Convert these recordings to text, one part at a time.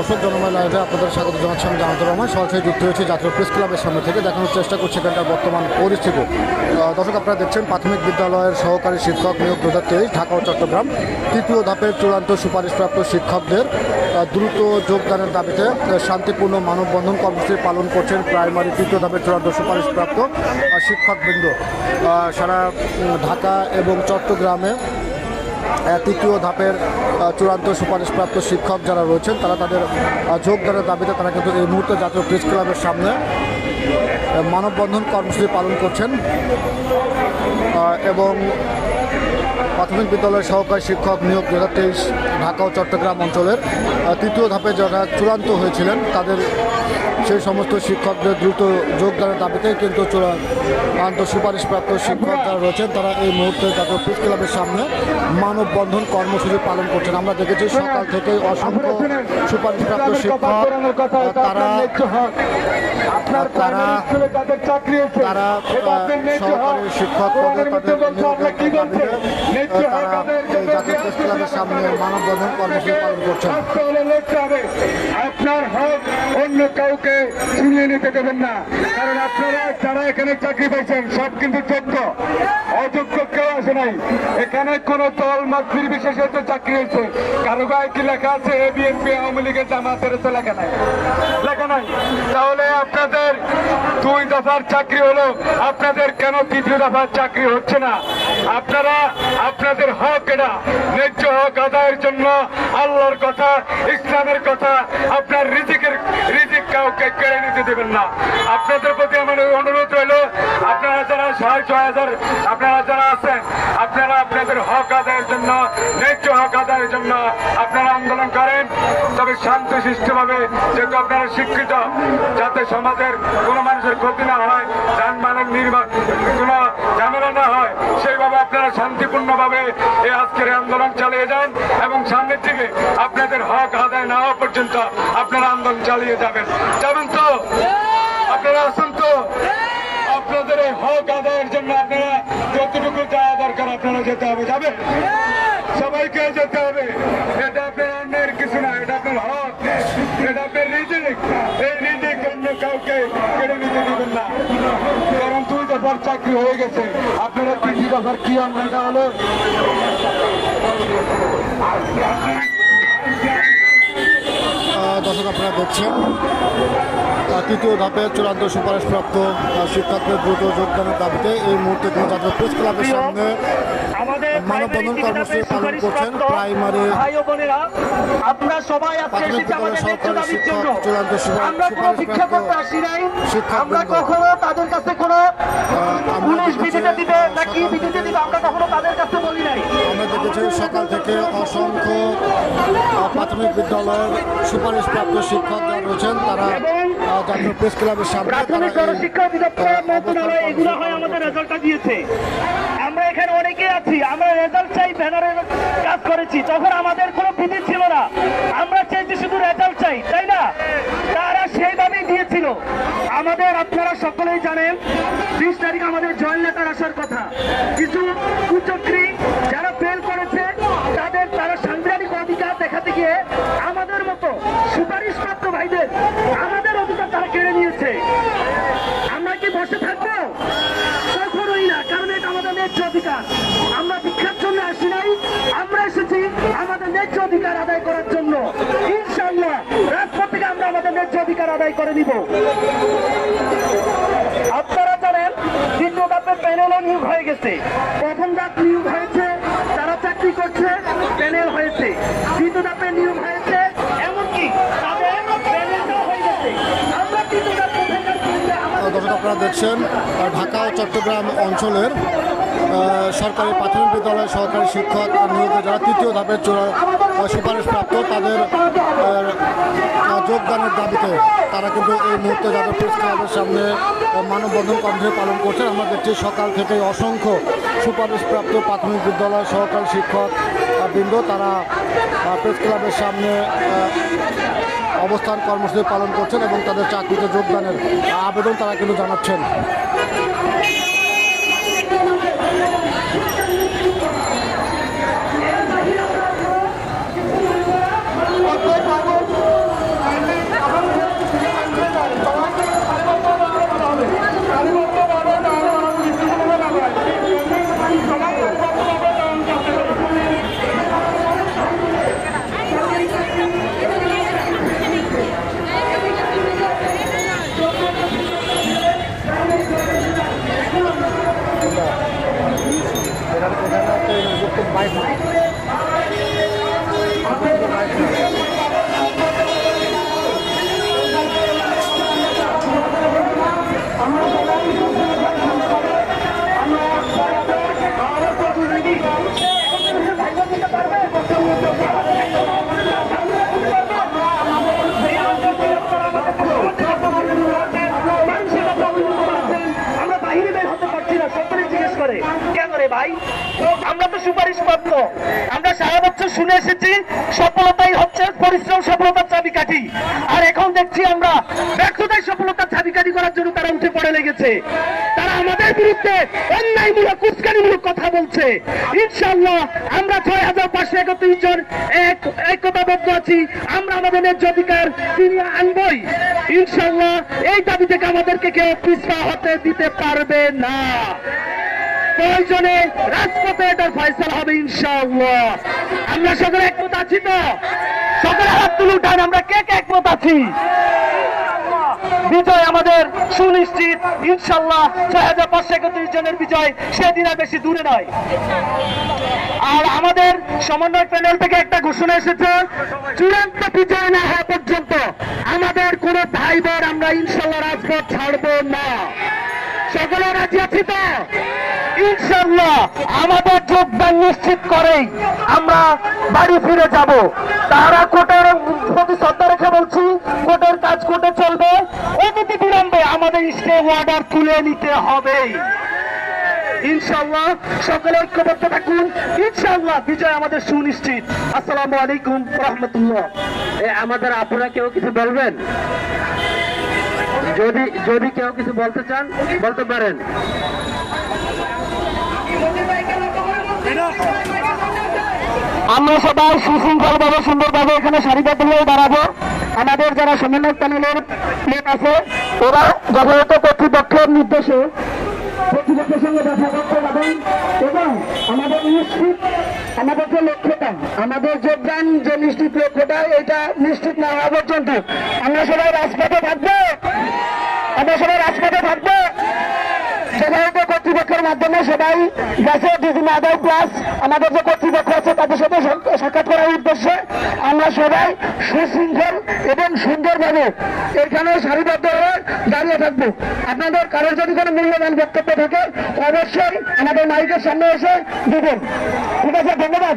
দর্শক জনময় লাইভে আপনাদের স্বাগত জানাচ্ছি আমি জানাতে রহমান। সরাসরি যুক্ত হয়েছে জাতীয় প্রেস ক্লাবের সামনে থেকে। দেখানোর চেষ্টা করছি এখানকার বর্তমান পরিস্থিতি। দর্শক আপনারা দেখছেন, প্রাথমিক বিদ্যালয়ের সহকারী শিক্ষক নিয়োগ দু হাজার তেইশ, ঢাকা ও চট্টগ্রাম। তৃতীয় ধাপের চূড়ান্ত সুপারিশপ্রাপ্ত শিক্ষকদের দ্রুত যোগদানের দাবিতে শান্তিপূর্ণ মানববন্ধন কর্মসূচি পালন করছেন প্রাইমারি তৃতীয় ধাপের চূড়ান্ত সুপারিশপ্রাপ্ত শিক্ষকবৃন্দ। সারা ঢাকা এবং চট্টগ্রামে তৃতীয় ধাপের চূড়ান্ত সুপারিশপ্রাপ্ত শিক্ষক যারা রয়েছেন, তারা তাদের যোগদানের দাবিতে তারা কিন্তু এই মুহূর্তে জাতীয় প্রেস ক্লাবের সামনে মানববন্ধন কর্মসূচি পালন করছেন। এবং প্রাথমিক বিদ্যালয়ের সহকারী শিক্ষক নিয়োগ দু হাজার তেইশ ঢাকা ও চট্টগ্রাম অঞ্চলের তৃতীয় ধাপে যারা চূড়ান্ত হয়েছিলেন, তাদের সেই সমস্ত শিক্ষকদের দ্রুত যোগদানের দাবিতে কিন্তু চূড়ান্ত সুপারিশপ্রাপ্ত শিক্ষক যারা রয়েছেন। তারা এই মুহূর্তে জাতীয় প্রেস ক্লাবের সামনে মানববন্ধন কর্মসূচি পালন করছেন। আমরা দেখেছি সকাল থেকেই অসংখ্য সুপারিশপ্রাপ্ত শিক্ষক তারা তারা তারা। সহকারী শিক্ষক তাদের তারা জাতীয় প্রেস ক্লাবের সামনে মানববন্ধন কর্মসূচি পালন করছেন কষ্ট হলে লড়তে হবে আপনার হক অন্য কাউকে ছিনিয়ে নিতে দেবেন না কারণ আপনারা যারা এখানে চাকরি পাইছেন সব কিন্তু যোগ্য অযোগ্য কেউ আসে নাই। এখানে কোন দল মত নির্বিশেষে তো চাকরি হয়েছে। কারও গায়ে কি লেখা আছে? এ বিএনপি আওয়ামী লীগের জামাতের তো লেখা নাই। লেখা নাই। তাহলে আপনাদের দুই দফার চাকরি হলো। আপনাদের কেন তৃতীয় দফার চাকরি হচ্ছে না? আপনারা, আপনাদের হক এটা ন্যায্য হক আদায়ের জন্য আল্লাহর কথা, ইসলামের কথা, আপনার রিজিকের রিজিক কাউকে কেড়ে নিতে দেবেন না। আপনাদের প্রতি আমার অনুরোধ রইল, আপনারা যারা ছয় ছয় হাজার আপনারা যারা আছেন, আপনারা আপনাদের হক আদায়ের জন্য, ন্যায্য হক আদায়ের জন্য আপনারা আন্দোলন করেন। তবে শান্ত সুষ্ঠুভাবে যেহেতু আপনারা শিক্ষিত, যাতে সমাজের কোনো মানুষের ক্ষতি না হয়, যানবাহনের নির্মাণ কোনো ঝামেলা না হয়, সেইভাবে আপনারা শান্তিপূর্ণভাবে এই আজকের আন্দোলন চালিয়ে যান এবং সামনের দিকে আপনাদের হক আদায় না হওয়া পর্যন্ত আপনারা আন্দোলন চালিয়ে যাবেন। যাবেন তো? আপনারা আসুন তো? আপনাদের এই হক আদায়ের জন্য আপনারা যতটুকু যাওয়া দরকার আপনারা যেতে হবে, যাবেন? সবাইকে যেতে হবে। এটা আপনার অন্যের কিছু না, এটা আপনার হক। এটা আপনার রিজিক। এই রিজিক অন্য কাউকে কেড়ে নিতে দিবেন না। কারণ দুই দফার চাকরি হয়ে গেছে। আপনারা তিন দফার কি অন্যায়টা হলো? আপনারা দেখছেন। তৃতীয় ধাপে চূড়ান্ত সুপারিশপ্রাপ্ত আহ, শিক্ষকদের দ্রুত যোগদানের দাবিতে এই মুহূর্তে কিন্তু জাতীয় প্রেস ক্লাবের সামনে মানববন্ধন কর্মসূচি পালন করছেন প্রাইমারি সবাই প্রাথমিক বিদ্যালয়ের শিক্ষক চূড়ান্ত আমরা কোনো কখনো তাদের কাছে কোনো পুলিশ দিবে সকাল- দিবে আমরা কখনো তাদের কাছে বলি নাই। আমরা দেখেছি সকাল থেকে অসংখ্য প্রাথমিক বিদ্যালয়ের সুপারিশপ্রাপ্ত শিক্ষক যারা রয়েছেন। তারা জাতীয় প্রেস ক্লাবের সামনে প্রাথমিক গণশিক্ষা অধিদপ্তরের আহ, মন্ত্রণালয় এগুলো হয় আমাদের রেজাল্টটা দিয়েছে। আমরা এখানে অনেকে আছি আমরা রেজাল্ট চাই ব্যানারের কাজ করেছি তখন আমাদের কোনো বিধি ছিল না। আমরা চাইছি শুধু রেজাল্ট চাই তাই না? তারা সেইভাবেই দিয়েছিল। আমাদের আপনারা সকলেই জানেন বিশ তারিখ আমাদের জয়েন্ট লেটার আসার কথা। কিছু কুচক্রী যারা ফেল করেছে দেখাতে গিয়ে আমাদের মতো সুপারিশপ্রাপ্ত ভাইদের আমাদের অধিকার তারা কেড়ে নিয়েছে। আমরা কি বসে থাকব? কখনোই না, কারণ এটা আমাদের ন্যায্য অধিকার। আমরা ভিক্ষার জন্য আসি নাই, আমরা এসেছি আমাদের ন্যায্য অধিকার আদায় করার জন্য। ইনশাল্লাহ রাজপথ থেকে আমরা আমাদের ন্যায্য অধিকার আদায় করে দিব আপনারা জানেন দ্বিতীয় ধাপে প্যানেলও নিয়োগ হয়ে গেছে। প্রথম ধাপ নিয়োগ হয়েছে চাকরি করছে প্যানেল হয়েছে। দ্বিতীয় ধাপে নিয়োগ হয়েছে, এমনকি দর্শক, আপনারা দেখছেন, ঢাকা ও চট্টগ্রাম অঞ্চলের সরকারি প্রাথমিক বিদ্যালয়ের সহকারী শিক্ষক নিয়োগে যারা তৃতীয় ধাপের আহ, সুপারিশপ্রাপ্ত তাদের যোগদানের দাবিতে তারা কিন্তু এই মুহূর্তে যাদের প্রেস ক্লাবের সামনে মানববন্ধন কর্মসূচি পালন করছেন আমরা দেখছি সকাল থেকে অসংখ্য সুপারিশপ্রাপ্ত প্রাথমিক বিদ্যালয় সহকারী শিক্ষক বৃন্দ তারা প্রেস ক্লাবের সামনে অবস্থান কর্মসূচি পালন করছেন এবং তাদের চাকরিতে যোগদানের আবেদন তারা কিন্তু জানাচ্ছেন। Thank you. 500. আমরা তো সুপারিশ প্রাপ্ত আমরা সারা বছর শুনে এসেছি, সফলতাই হচ্ছে পরিশ্রম, সফলতার চাবিকাঠি। আর এখন দেখছি আমরা ব্যর্থতায় সফলতার চাবিকাঠি করার জন্য তারা উঠে পড়ে লেগেছে। তারা আমাদের বিরুদ্ধে অন্যায়মূলক, উস্কানিমূলক কথা বলছে। ইনশাল্লাহ আমরা ছয় হাজার পাঁচশো একত্রিশ জন এক, একতাবদ্ধ আছি। আমরা আমাদের ন্যায্য অধিকার ফিরিয়ে আনবই। ইনশাল্লাহ এই দাবি থেকে আমাদেরকে কেউ পিছপা হতে দিতে পারবে না। প্রয়োজনে রাজপথে এটার ফয়সাল হবে ইনশাআল্লাহ। আমরা সকলে একমত আছি তো? সকলে হাত তুলে উঠান, আমরা কে কে একমত আছি? বিজয় আমাদের সুনিশ্চিত ইনশাল্লাহ ছয় হাজার পাঁচশো একত্রিশ জনের বিজয় সেদিন আর বেশি দূরে নয়। আর আমাদের সমন্বয় প্যানেল থেকে একটা ঘোষণা এসেছে, চূড়ান্ত বিজয় না হওয়া পর্যন্ত আমাদের কোন ভাই বোন আমরা ইনশাল্লাহ রাজপথ ছাড়বো না। সকলে রাজি আছি তো? ইনশাল্লাহ আমাদের যোগদান নিশ্চিত করেই আমরা বাড়ি ফিরে যাব। তারা কোর্টের প্রতি শ্রদ্ধা রেখে বলছি কোর্টের কাজ কোর্টে চলবে। অতিথি বিলম্বে আমাদের স্টে অর্ডার তুলে নিতে হবে। ইনশাল্লাহ সকলে ঐক্যবদ্ধ থাকুন। ইনশাল্লাহ বিজয় আমাদের সুনিশ্চিত। আসসালামু আলাইকুম রহমতুল্লাহ। আমাদের আপনারা কেউ কিছু বলবেন? যদি যদি কেউ কিছু বলতে চান, বলতে পারেন। আমরা সবাই সুশৃঙ্খল ভাবে, সুন্দরভাবে এখানে সারিবদ্ধ হয়ে দাঁড়াবো। আমাদের যারা সমন্বয় প্যানেলের লোক আছে, ওরা যথাযথ কর্তৃপক্ষের নির্দেশে কর্তৃপক্ষের সঙ্গে দেখা করতে যাবেন এবং আমাদের নিশ্চিত, আমাদের যে লক্ষ্যটা, আমাদের যোগদান যে নিশ্চিত লক্ষ্যটা, এটা নিশ্চিত না হওয়া পর্যন্ত আমরা সবাই রাজপথে থাকব। সবাই রাজপথে থাকব। যথাযথ কর্তৃপক্ষের মাধ্যমে সবাই গেছে বিভিন্ন আদায় প্লাস আমাদের যে কর্তৃপক্ষ আছে, তাদের সাথে সাক্ষাৎ করার উদ্দেশ্যে আমরা সবাই সুশৃঙ্খল এবং সুন্দরভাবে এখানে সারিবদ্ধ হয়ে দাঁড়িয়ে থাকব। আপনাদের কারোর যদি কোনো মূল্যবান বক্তব্য থাকে, অবশ্যই আমাদের মাইকের সামনে এসে দিবেন। ঠিক আছে, ধন্যবাদ।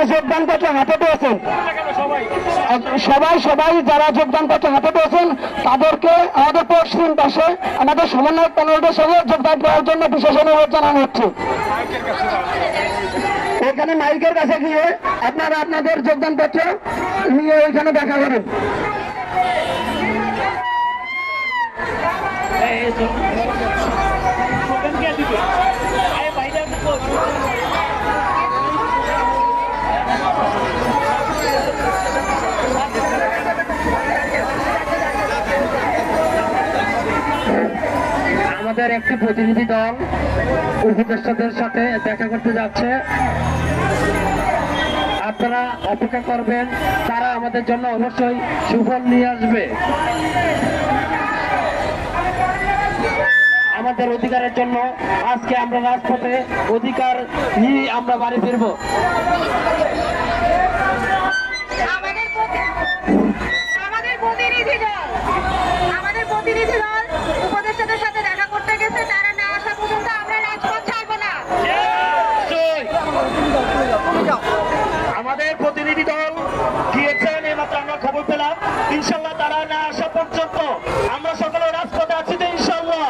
যারা যোগদান করতে হাতে পেয়েছেন সবাই সবাই যারা যোগদান করতে হাতে পেয়েছেন তাদেরকে আমাদের পশ্চিম পাশে আমাদের সমন্বয় প্যানেলদের সঙ্গে যোগদান করার জন্য বিশেষ অনুরোধ জানানো হচ্ছে এখানে মাইকের কাছে গিয়ে আপনারা আপনাদের যোগদান পত্র নিয়ে ওইখানে দেখা করেন আমাদের একটি প্রতিনিধি দল উপদেষ্টাদের সাথে দেখা করতে যাচ্ছে। আপনারা অপেক্ষা করবেন, তারা আমাদের জন্য অবশ্যই সুফল নিয়ে আসবে। আমাদের অধিকারের জন্য আজকে আমরা রাজপথে অধিকার নিয়ে আমরা বাড়ি ফিরবো। আসা আমরা সকলে রাজপথে আছি তো ইনশাল্লাহ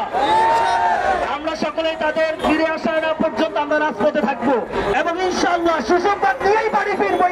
আমরা সকলে তাদের ফিরে আসা না পর্যন্ত আমরা রাজপথে থাকব। এবং ইনশাল্লাহ সুসংবাদ নিয়েই বাড়ি ফিরবো।